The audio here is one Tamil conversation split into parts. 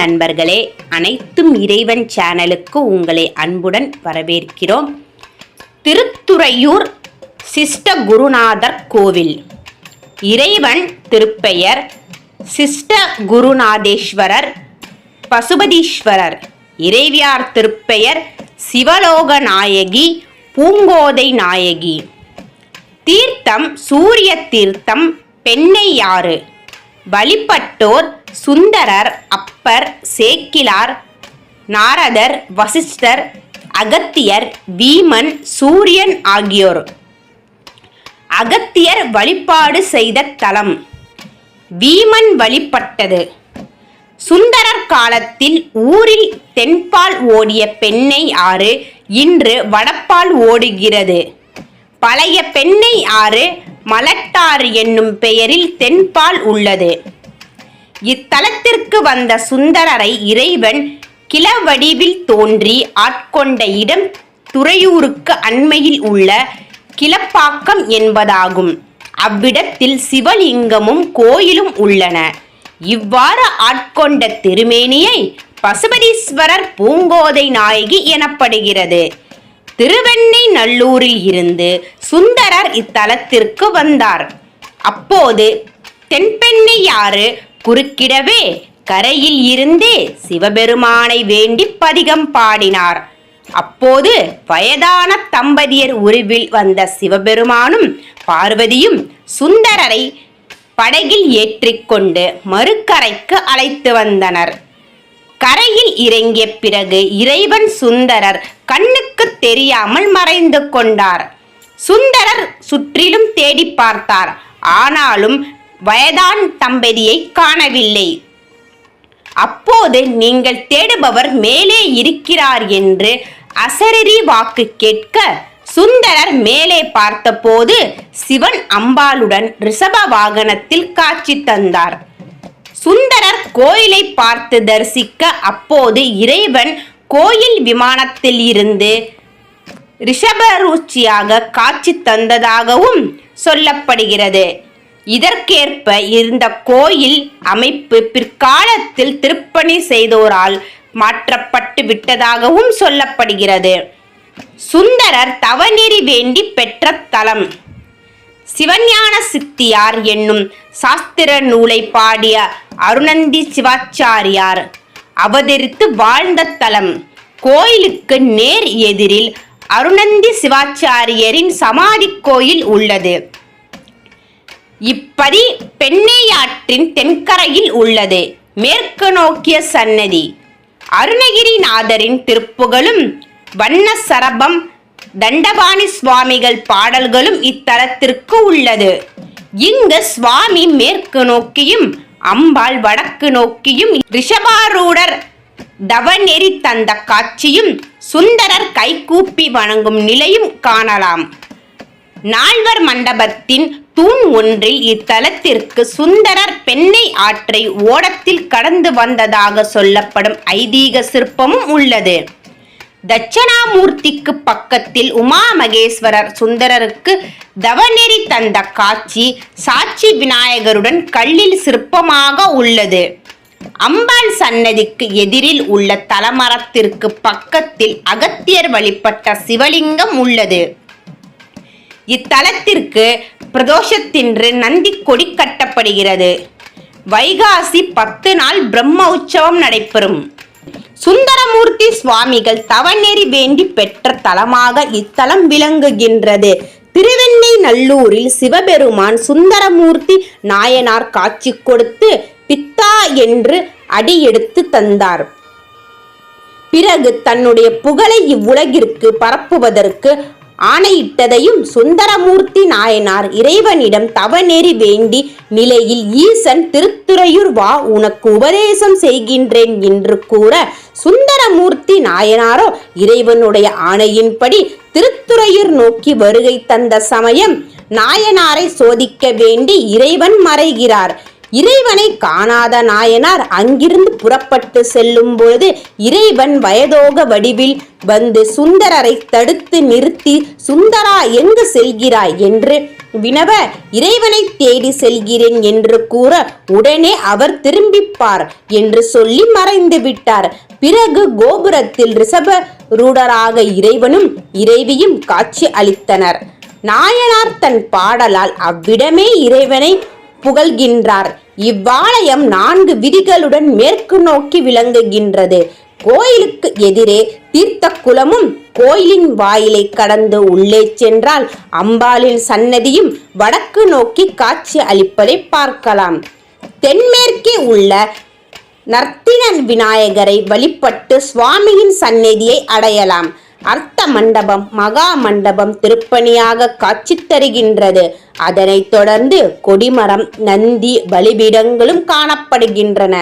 நண்பர்களே அனைத்தும் இறைவன் சேனலுக்கு உங்களை அன்புடன் வரவேற்கிறோம். திருத்துறையூர் சிஸ்ட குருநாதர் கோவில். இறைவன் திருப்பெயர் சிஸ்ட குருநாதேஸ்வரர் பசுபதீஸ்வரர். இறைவியார் திருப்பெயர் சிவலோக நாயகி பூங்கோதை நாயகி. தீர்த்தம் சூரிய தீர்த்தம் பெண்ணையாறு வழிபட்டோர் சுந்தரர் அப்பர் சேக்கிலார் நாரதர் வசிஷ்டர் அகத்தியர் வீமன் சூரியன் ஆகியோர். அகத்தியர் வழிபாடு செய்த தலம். வீமன் வழிபட்டது. சுந்தரர் காலத்தில் ஊரில் தென்பால் ஓடிய பெண்ணை ஆறு இன்று வடப்பால் ஓடுகிறது. பழைய பெண்ணை ஆறு மலட்டாறு என்னும் பெயரில் தென்பால் உள்ளது. இத்தலத்திற்கு வந்த சுந்தரரை இறைவன் கிளவடிவில் தோன்றி ஆட்கொண்ட இடம் துறையூருக்கு அண்மையில் உள்ள கிளப்பாக்கம் என்பதாகும். அவ்விடத்தில் சிவலிங்கமும் கோயிலும் உள்ளன. இவ்வாறு ஆட்கொண்ட திருமேனியை பசுபதீஸ்வரர் பூங்கோதை நாயகி எனப்படுகிறது. திருவெண்ணை நல்லூரில் இருந்து சுந்தரர் இத்தலத்திற்கு வந்தார். அப்போது தென்பெண்ணையாறு குறுக்கிடவே கரையில் இருந்தே சிவபெருமானை வேண்டி பதிகம் பாடினார். அப்போது வயதான தம்பதியர் உருவில் வந்த சிவபெருமானும் பார்வதியும் சுந்தரரை படகில் ஏற்றிக்கொண்டு மறுக்கரைக்கு அழைத்து வந்தனர். கரையில் இறங்கிய பிறகு இறைவன் சுந்தரர் கண்ணுக்கு தெரியாமல் மறைந்து கொண்டார். சுந்தரர் சுற்றிலும் தேடி பார்த்தார். ஆனாலும் வயதான் தம்பதியை காணவில்லை. அப்போது நீங்கள் தேடுபவர் மேலே இருக்கிறார் என்று அசரரி வாக்கு கேட்க சுந்தரர் மேலே பார்த்தபோது சிவன் அம்பாளுடன் ரிஷப வாகனத்தில் காட்சி தந்தார். சுந்தரர் கோயிலை பார்த்து தரிசிக்க அப்போது இறைவன் கோயில் விமானத்தில் இருந்து ரிஷபரூச்சியாக காட்சி தந்ததாகவும் சொல்லப்படுகிறது. இதற்கேற்ப இருந்த கோயில் அமைப்பு பிற்காலத்தில் திருப்பணி செய்தோரால் மாற்றப்பட்டு விட்டதாகவும் சொல்லப்படுகிறது. சுந்தரர் தவநெறி வேண்டி பெற்ற தலம். சிவஞான சித்தியார் என்னும் சாஸ்திர நூலை பாடிய அருணந்தி சிவாச்சாரியார் அவதரித்து வாழ்ந்த தலம். கோயிலுக்கு நேர் எதிரில் அருணந்தி சிவாச்சாரியரின் சமாதி கோயில் உள்ளது. இப்படி பெண்ணையாற்றின் தென்கரையில் உள்ளது. மேற்கு நோக்கிய சன்னதி அருணகிரிநாதரின் திருப்புகளும் வண்ண சரபம் தண்டபாணி சுவாமிகள் பாடல்களும் இத்தலத்திற்கு உள்ளது. இங்கு சுவாமி மேற்கு நோக்கியும் அம்பாள் வடக்கு நோக்கியும் ரிஷபாரூடர் தவநெறி தந்த காட்சியும் சுந்தரர் கைகூப்பி வணங்கும் நிலையும் காணலாம். நால்வர் மண்டபத்தின் தூண் ஒன்றில் இத்தலத்திற்கு சுந்தரர் பெண்ணை ஆற்றை ஓடத்தில் கடந்து வந்ததாக சொல்லப்படும் ஐதீக சிற்பமும் உள்ளது. தட்சணாமூர்த்திக்கு பக்கத்தில் உமா மகேஸ்வரர் சுந்தரருக்கு தவநெறி தந்த காட்சி சாட்சி விநாயகருடன் கல்லில் சிற்பமாக உள்ளது. அம்பாள் சன்னதிக்கு எதிரில் உள்ள தலமரத்திற்கு பக்கத்தில் அகத்தியர் வழிபட்ட சிவலிங்கம் உள்ளது. இத்தலத்திற்கு பிரதோஷத்தின்று நந்தி கொடி கட்டப்படுகிறது. வைகாசி பத்து நாள் பிரம்ம உற்சவம் நடைபெறும். சுந்தரமூர்த்தி சுவாமிகள் தவநெறி வேண்டி பெற்ற தலமாக இத்தலம் விளங்குகின்றது. திருவெண்ணை நல்லூரில் சிவபெருமான் சுந்தரமூர்த்தி நாயனார் காட்சி கொடுத்து பித்தா என்று அடியெடுத்து தந்தார். பிறகு தன்னுடைய புகழை இவ்வுலகிற்கு பரப்புவதற்கு ஆணையிட்டதையும் சுந்தரமூர்த்தி நாயனார் இறைவனிடம் தவநெறி வேண்டி நிலையில் ஈசன் திருத்துறையூர் வா உனக்கு உபதேசம் செய்கின்றேன் என்று கூற சுந்தரமூர்த்தி நாயனாரோ இறைவனுடைய ஆணையின்படி திருத்துறையூர் நோக்கி வருகை தந்த சமயம் நாயனாரை சோதிக்க வேண்டி இறைவன் மறைகிறார். இறைவனை காணாத நாயனார் அங்கிருந்து புறப்பட்டு செல்லும் பொழுது இறைவன் வயதோக வடிவில் வந்து சுந்தரரை தடுத்து நிறுத்தி சுந்தரா எங்கு செல்கிறாய்? என்று வினவ இறைவனை தேடி செல்கிறேன் என்று கூற உடனே அவர் திரும்பிப்பார் என்று சொல்லி மறைந்து விட்டார். பிறகு கோபுரத்தில் ரிஷப ரூடராக இறைவனும் இறைவியும் காட்சி அளித்தனர். நாயனார் தன் பாடலால் அவ்விடமே இறைவனை புகழ்கின்றார். இவ்வாலயம் நான்கு விதிகளுடன் மேற்கு நோக்கி விளங்குகின்றது. கோயிலுக்கு எதிரே தீர்த்த குளமும் கோயிலின் வாயிலை கடந்து உள்ளே சென்றால் அம்பாளின் சன்னதியும் வடக்கு நோக்கி காட்சி அளிப்பதை பார்க்கலாம். தென்மேற்கே உள்ள நர்த்தின விநாயகரை வழிபட்டு சுவாமியின் சந்நிதியை அடையலாம். அர்த்த மண்டபம் மகா மண்டபம் திருப்பணியாக காட்சி தருகின்றது அதனைத் தொடர்ந்து கொடிமரம் நந்தி பலிபீடங்களும் காணப்படுகின்றன.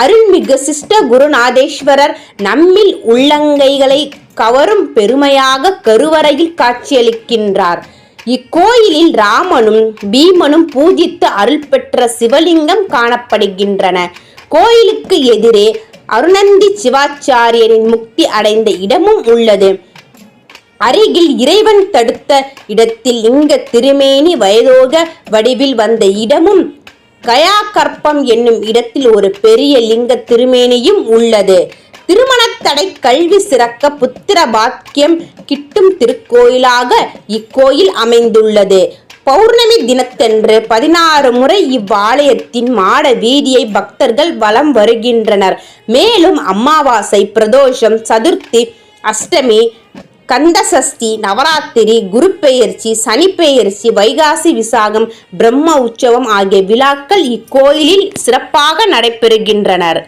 அருள்மிகு சிஸ்ட குருநாதேஸ்வரர் நம்மில் உள்ளங்கைகளை கவரும் பெருமையாக கருவறையில் காட்சியளிக்கின்றார். இக்கோயிலில் ராமனும் பீமனும் பூஜித்து அருள் பெற்ற சிவலிங்கம் காணப்படுகின்றன. கோயிலுக்கு எதிரே அருணந்தி சிவாச்சாரியரின் முக்தி அடைந்த இடமும் உள்ளது. அருகில் இறைவன் தடுத்த இடத்தில் இங்க திருமேனி வயதோக வடிவில் வந்த இடமும் கயாகற்பம் என்னும் இடத்தில் ஒரு பெரிய லிங்க திருமேனியும் உள்ளது. திருமணத்தடை கல்வி சிறக்க புத்திர பாக்கியம் கிட்டும் திருக்கோயிலாக இக்கோயில் அமைந்துள்ளது. பௌர்ணமி தினத்தன்று பதினாறு முறை இவ்வாலயத்தின் மாட வீதியை பக்தர்கள் வலம் வருகின்றனர். மேலும் அமாவாசை பிரதோஷம் சதுர்த்தி அஷ்டமி கந்தசஷ்டி நவராத்திரி குரு பெயர்ச்சி சனி பெயர்ச்சி வைகாசி விசாகம் பிரம்ம உற்சவம் ஆகிய விழாக்கள் இக்கோயிலில் சிறப்பாக நடைபெறுகின்றனர்.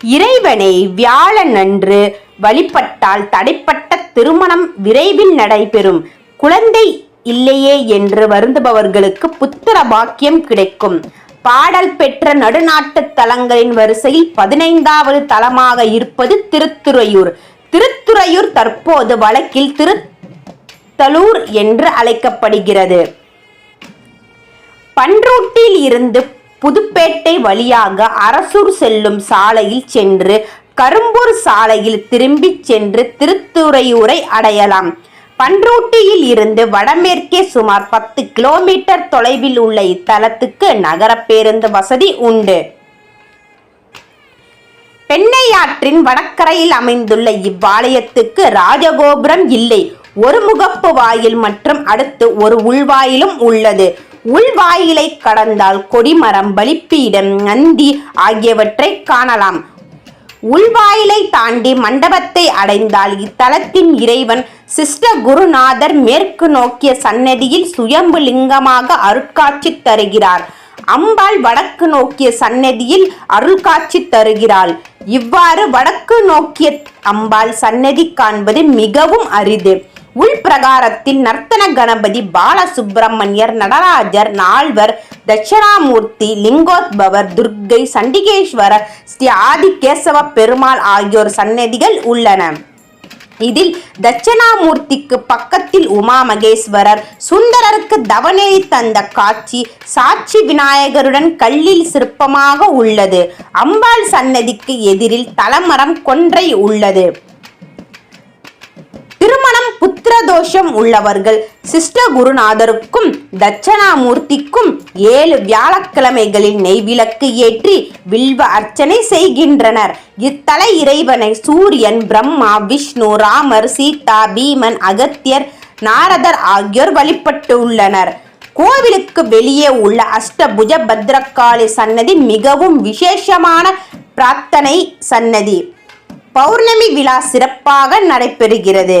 இறைவனை வியாழனன்று வழிபட்டால் தடைப்பட்ட திருமணம் விரைவில் நடைபெறும். குழந்தை இல்லையே என்று வருந்துபவர்களுக்கு புத்திர பாக்கியம் கிடைக்கும். பாடல் பெற்ற நடுநாட்டு தலங்களின் வரிசையில் பதினைந்தாவது தலமாக இருப்பது திருத்துறையூர். திருத்துறையூர் தற்போது வழக்கில் திருத்தலூர் என்று அழைக்கப்படுகிறது. பன்ரூட்டில் இருந்து புதுப்பேட்டை வழியாக அரசூர் செல்லும் சாலையில் சென்று கரும்பூர் சாலையில் திரும்பிச் சென்று திருத்துறையூரை அடையலாம். பன்ரூட்டியில் இருந்து வடமேற்கே சுமார் பத்து கிலோமீட்டர் தொலைவில் உள்ள இத்தலத்துக்கு நகர பேருந்து வசதி உண்டு. பெண்ணையாற்றின் வடக்கரையில் அமைந்துள்ள இவ்வாலயத்துக்கு ராஜகோபுரம் இல்லை. ஒரு முகப்பு வாயில் மற்றும் அடுத்து ஒரு உள்வாயிலும் உள்ளது. உள்வாயிலை கடந்தால் கொடிமரம் பலிப்பீடம் நந்தி ஆகியவற்றை காணலாம். உள்வாயிலை தாண்டி மண்டபத்தை அடைந்தால் இத்தலத்தின் இறைவன் சிஷ்ட குருநாதர் மேற்கு நோக்கிய சன்னதியில் சுயம்பு லிங்கமாக அருட்காட்சி தருகிறார். அம்பாள் வடக்கு நோக்கிய சன்னதியில் அருள்காட்சி தருகிறாள். இவ்வாறு வடக்கு நோக்கிய அம்பாள் சன்னதி காண்பது மிகவும் அரிது. உள்பிரகாரத்தில் நர்த்தன கணபதி பாலசுப்பிரமணியர் நடராஜர் நால்வர் தட்சிணாமூர்த்தி லிங்கோத்பவர் துர்க்கை சண்டிகேஸ்வரர் ஸ்ரீ ஆதிகேசவ பெருமாள் ஆகியோர் சன்னதிகள் உள்ளன. இதில் தட்சணாமூர்த்திக்கு பக்கத்தில் உமா மகேஸ்வரர் சுந்தரருக்கு தவநெறி தந்த காட்சி சாட்சி விநாயகருடன் கல்லில் சிற்பமாக உள்ளது. அம்பாள் சன்னதிக்கு எதிரில் தலமரம் கொன்றை உள்ளது. புத்திரதோஷம் உள்ளவர்கள். சிஷ்ட குருநாதருக்கும் தட்சணாமூர்த்திக்கும் ஏழு வியாழக்கிழமைகளில் நெய்விளக்கு ஏற்றி வில்வ அர்ச்சனை செய்கின்றனர். இத்தல இறைவனை சூரியன் பிரம்மா விஷ்ணு ராமர் சீதா பீமன் அகத்தியர் நாரதர் ஆகியோர் வழிபட்டு உள்ளனர் கோவிலுக்கு வெளியே உள்ள அஷ்டபுஜ பத்ரகாளி சன்னதி மிகவும் விசேஷமான பிரார்த்தனை சன்னதி. பௌர்ணமி விழா சிறப்பாக நடைபெறுகிறது.